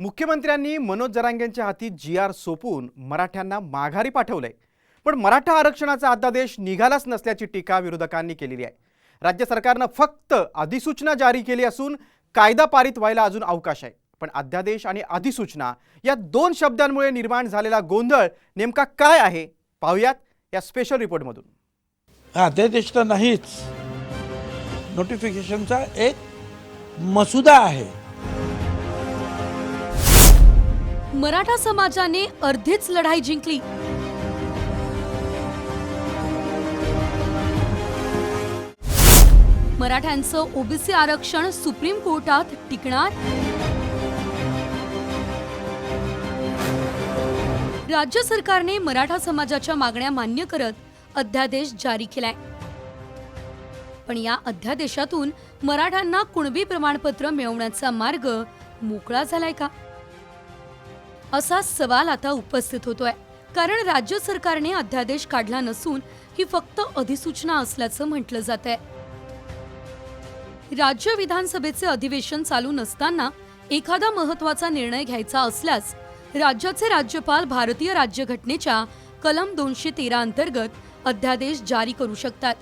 मुख्यमंत्र्यांनी मनोज जरांगेंच्या हाती जी आर सोपून मराठ्यांना माघारी पाठवलंय. पण मराठा आरक्षणाचा अध्यादेश निघालाच नसल्याची टीका विरोधकांनी केलेली आहे. राज्य सरकारनं फक्त अधिसूचना जारी केली असून कायदा पारित व्हायला अजून अवकाश आहे. पण अध्यादेश आणि अधिसूचना या दोन शब्दांमुळे निर्माण झालेला गोंधळ नेमका काय आहे? पाहूयात या स्पेशल रिपोर्टमधून अध्यादेश तर नाहीच. नोटिफिकेशनचा एक मसुदा आहे. मराठा समाजाने अर्धीच लढाई जिंकली. मराठ्यांचं ओबीसी आरक्षण सुप्रीम कोर्टात टिकणार? राज्य सरकारने मराठा समाजाच्या मागण्या मान्य करत अध्यादेश जारी केलाय. पण या अध्यादेशातून मराठ्यांना कुणबी प्रमाणपत्र मिळवण्याचा मार्ग मोकळा झालाय का? असा सवाल आता उपस्थित होतोय. कारण राज्य सरकारने अध्यादेश काढला नसून ही फक्त अधिसूचना असल्याचं म्हटलं जात आहे राज्य विधानसभेचे अधिवेशन चालू नसताना एखादा महत्त्वाचा निर्णय घ्यायचा असल्यास राज्याचे राज्यपाल भारतीय राज्यघटनेच्या कलम दोनशे तेरा अंतर्गत अध्यादेश जारी करू शकतात.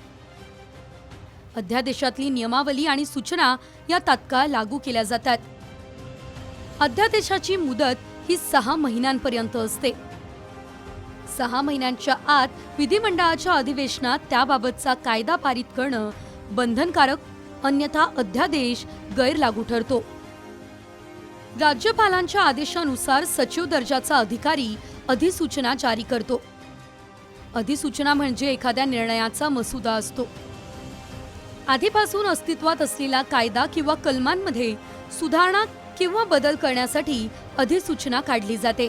अध्यादेशातली नियमावली आणि सूचना या तात्काळ लागू केल्या जातात. अध्यादेशाची मुदत ही सहा महिन्यांपर्यंत असते. सहा महिन्यांच्या आत विधिमंडळाच्या अधिवेशनात त्याबाबतचा कायदा पारित करणं बंधनकारक अन्यथा अध्यादेश गैरलागू ठरतो. राज्यपालांच्या आदेशानुसार सचिव दर्जाचा अधिकारी अधिसूचना जारी करतो. अधिसूचना म्हणजे एखाद्या निर्णयाचा मसुदा असतो. आधीपासून अस्तित्वात असलेला कायदा किंवा कलमांमध्ये सुधारणा किंवा बदल करण्यासाठी अधिसूचना काढली जाते.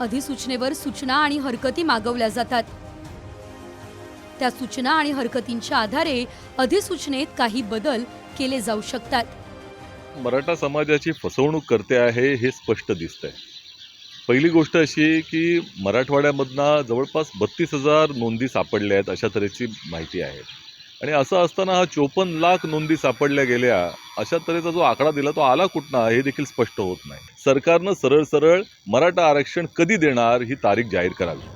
अधिसूचनेवर सूचना आणि हरकती मागवल्या जातात. त्या सूचना आणि हरकतींच्या आधारे अधिसूचनेत काही बदल केले जाऊ शकतात. मराठा समाजाची फसवणूक करते आहे हे स्पष्ट दिसतंय. पहिली गोष्ट अशी की मराठवाड्यामधनं जवळपास बत्तीस हजार नोंदी सापडल्या आहेत अशा तऱ्हेची माहिती आहे. आणि असं असताना हा चोपन्न लाख नोंदी सापडल्या गेल्या अशा तऱ्हेचा जो आकडा दिला तो आला कुठनं हे देखील स्पष्ट होत नाही. सरकारनं सरळ सरळ मराठा आरक्षण कधी देणार ही तारीख जाहीर करावी.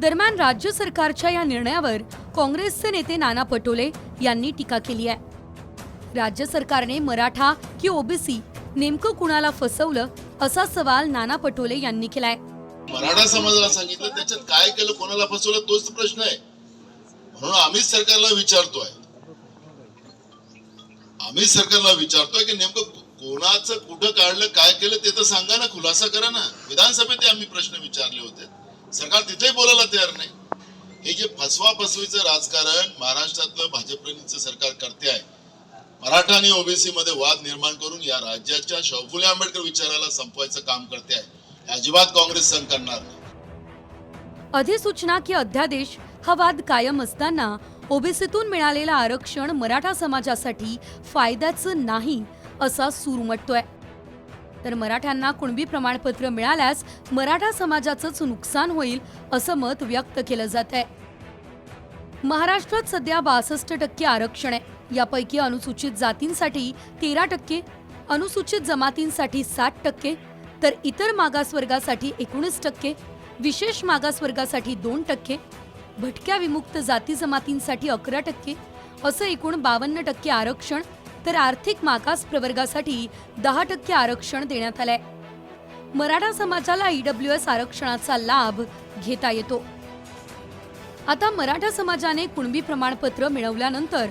दरम्यान राज्य सरकारच्या या निर्णयावर काँग्रेसचे नेते नाना पटोले यांनी टीका केली आहे. राज्य सरकारने मराठा की ओबीसी नेमकं कुणाला फसवलं असा सवाल नाना पटोले यांनी केलाय. मराठा समाजाला सांगितलं त्याच्यात काय केलं कोणाला फसवलं तोच प्रश्न आहे. म्हणून आम्हीच सरकारला विचारतोय. आम्ही सरकारला विचारतोय की नेमकं कोणाचं कुठं काढलं काय केलं ते तर सांगा ना खुलासा करा ना. विधानसभेत आम्ही प्रश्न विचारले होते. सरकार तिथेही बोलायला तयार नाही. हे जे फसवा फसवीचं राजकारण महाराष्ट्रातलं भाजपचं सरकार करते आहे मराठा आणि ओबीसी मध्ये वाद निर्माण करून या राज्याच्या शाहू आंबेडकर विचाराला संपवायचं काम करते आहे. अजिबात काँग्रेस सहन करणार नाही. अधिसूचना की अध्यादेश हा वाद कायम असताना ओबीसीतून मिळालेलं आरक्षण मराठा समाजासाठी फायद्याचं नाही असा सूर उमटतोय. तर मराठ्यांना कुणबी प्रमाणपत्र मिळाल्यास मराठा समाजाचंच नुकसान होईल असं मत व्यक्त केलं जात आहे महाराष्ट्रात सध्या बासष्ट टक्के आरक्षण आहे. यापैकी अनुसूचित जातींसाठी तेरा टक्के अनुसूचित जमातींसाठी साठ टक्के तर इतर मागासवर्गासाठी एकोणीस टक्के विशेष मागासवर्गासाठी दोन टक्के भटक्या विमुक्त जाती जमातींसाठी अकरा टक्के असं एकूण बावन्न टक्के आरक्षण तर आर्थिक मागास प्रवर्गासाठी दहा टक्के आरक्षण देण्यात आलंय. मराठा समाजाला ईडब्ल्यू एस आरक्षणाचा लाभ घेता येतो. आता मराठा समाजाने कुणबी प्रमाणपत्र मिळवल्यानंतर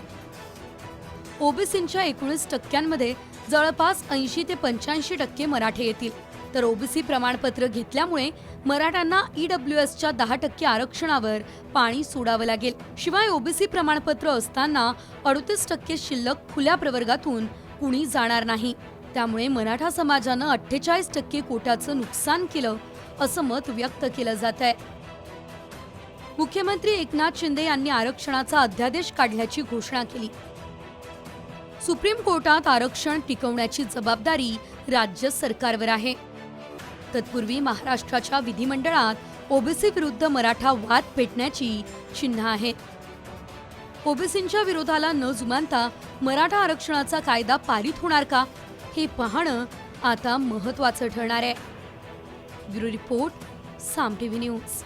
ओबीसींच्या एकोणीस टक्क्यांमध्ये जवळपास ऐंशी ते पंच्याऐंशी टक्के मराठे येतील. तर ओबीसी प्रमाणपत्र घेतल्यामुळे मराठ्यांना ईडब्ल्यू एसच्या दहा टक्के आरक्षणावर पाणी सोडावं लागेल. शिवाय ओबीसी प्रमाणपत्र असताना अडतीस टक्के शिल्लक खुल्या प्रवर्गातून कुणी जाणार नाही. त्यामुळे मराठा समाजानं अठ्ठेचाळीस टक्के कोट्याचं नुकसान केलं असं मत व्यक्त केलं जात आहे. मुख्यमंत्री एकनाथ शिंदे यांनी आरक्षणाचा अध्यादेश काढल्याची घोषणा केली. सुप्रीम कोर्टात आरक्षण टिकवण्याची जबाबदारी राज्य सरकारवर आहे. तत्पूर्वी महाराष्ट्राच्या विधिमंडळात ओबीसी विरुद्ध मराठा वाद पेटण्याची चिन्ह आहेत ओबीसींच्या विरोधाला न जुमानता मराठा आरक्षणाचा कायदा पारित होणार का हे पाहणं आता महत्वाचं ठरणार आहे. Bureau report Saam TV news.